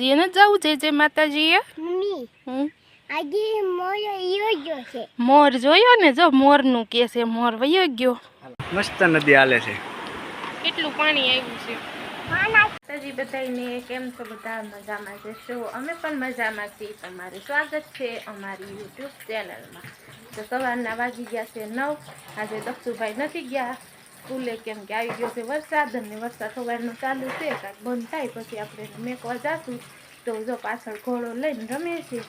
એને જવું છે જે માતાજીએ? મમ્મી હમ. આજે મોયો ઈયો છે. મોર જોયો ને? જો મોરનું કે છે મોર વયો ગયો. મસ્ત નદી હાલે છે. કેટલું પાણી આવ્યું છે? માતાજી બધાને કેમ છો? બધા મજામાં જશો અમે પણ મજામાં છીએ. તમારું સ્વાગત છે અમારી યુટ્યુબ ચેનલમાં. તો સવારના વાગી ગયા છે નવ. આજે દક્ષુભાઈ નથી ગયા. સ્કૂલે કેમ કે આવી ગયો છે વરસાદ અને વરસાદ સવારનો ચાલુ છે કાંઈક બંધ થાય પછી આપણે મેકવા જાશું. તો જો પાછળ ઘોડો લઈને રમે છે.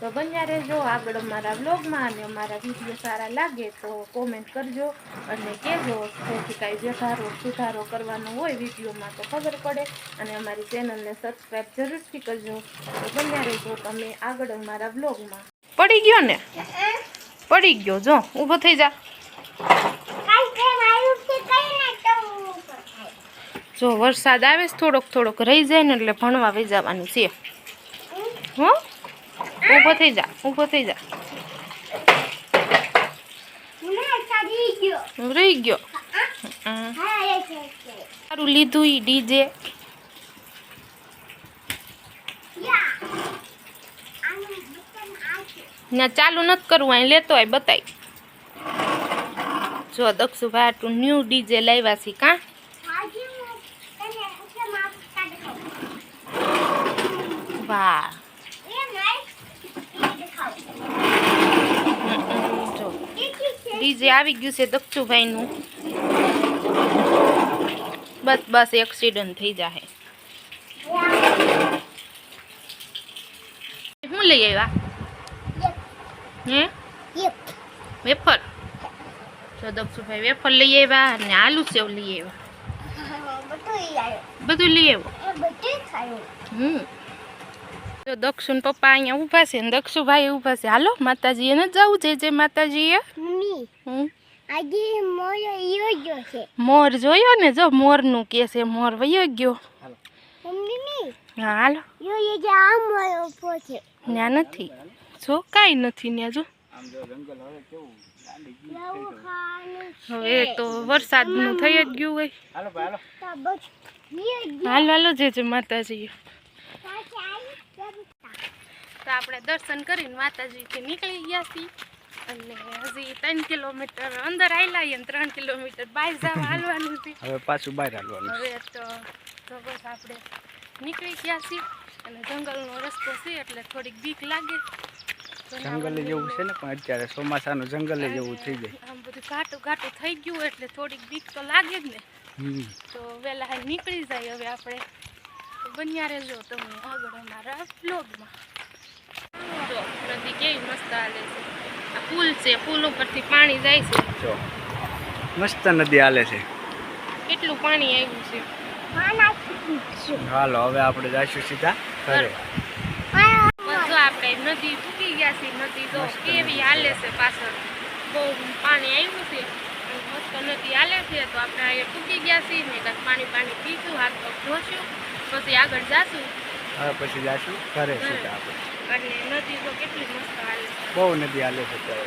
તો બન્યા રહેજો આગળ અમારા વ્લોગમાં અને અમારા વીડિયો સારા લાગે તો કોમેન્ટ કરજો અને કહેજો જેથી કાંઈ વ્યવહારો સુધારો કરવાનો હોય વિડીયોમાં તો ખબર પડે અને અમારી ચેનલને સબસ્ક્રાઈબ જરૂરથી કરજો. તો બન્યા રહેજો તમે આગળ અમારા વ્લોગમાં. પડી ગયો ને? પડી ગયો જો ઊભો થઈ જા કાઈ કે મારું કે કઈ ના તો જો વરસાદ આવે થોડોક થોડોક રહી જાય ને એટલે ભણવા વહી જવાનું છે. હો? ઊભો થઈ જા, ઊભો થઈ જા. રહી ગયો. એ સારું લીધું ઈ ડીજે. ના, ચાલુ નથી કરવું, અહીં લેતો હોય બતાય. જો દક્ષુભાઈ આટલું ન્યૂ ડીજે લાવ્યા છે, કાં આજે હું તને એટલે માફ કાઢ ખાવ છે ડીજે આવી ગયું છે દક્ષુભાઈનું. બસ બસ એક્સિડન્ટ થઈ જાહે. શું લઈ આવ્યા? હે? વેફર? જો દક્ષુભાઈ વેફર લઈ આવ્યા અને આલુ સેવ લઈ આવ્યા. બધું લઈ આવ્યો. હમ જો દક્ષુન પપ્પા અહીંયા ઊભા છે ને દક્ષુભાઈ ઊભા છે. હાલો માતાજી એને જવું છે જે માતાજીએ? એ મોર જોયો ને? જો મોરનું કે છે મોર વયો ગયો. ની હાલો. ઊભો ત્યાં નથી. જો કાંઈ નથી ત્યાં જો. હવે તો વરસાદનું થઈ જ ગયું હોય. હાલો ભાઈ હાલો. જે માતાજી તો આપણે દર્શન કરીને માતાજીથી નીકળી ગયા છીએ. અને હજી ત્રણ કિલોમીટર અંદર આવેલા અને ત્રણ કિલોમીટર બહાર જવા હાલવાનું છે. હવે પાછું બહાર હાલવાનું. હવે તો તો બસ આપણે નીકળી ગયા છીએ. અને જંગલનો રસ્તો છે એટલે થોડીક બીક લાગે. જંગલે જેવું છે ને પણ અત્યારે ચોમાસાનું જંગલે જેવું થઈ જાય. આમ બધું ઘાટું ઘાટું થઈ ગયું એટલે થોડીક બીક તો લાગે જ ને. તો વહેલા હાલ નીકળી જાય હવે આપણે. બન્યા રહેજો તમે આગળ અમારા બ્લોગમાં નદી કેવી મસ્ત હાલે છે. આ પુલ છે પુલ ઉપરથી પાણી જાય છે. મસ્ત નદી હાલે છે. કેટલું પાણી આવ્યું છે? હાલો. હવે આપણે જઈશું સીધા ઘરે. આપણે નદી ફૂટી ગયા છે નદી તો કેવી હાલે છે પાછળ. બહુ પાણી આવ્યું છે. મસ્ત નદી હાલે છે તો આપણે અહીંયા ફૂટી ગયા છીએ. મેં કાંઈક પાણી પાણી પીશું હાથ પગ ધોશું. પછી આગળ જાશું. હવે પછી જાશું. ઘરે સીધા આપણે એટલે નદી તો કેટલી મસ્ત હાલે બહુ નદી હાલે છે અત્યારે.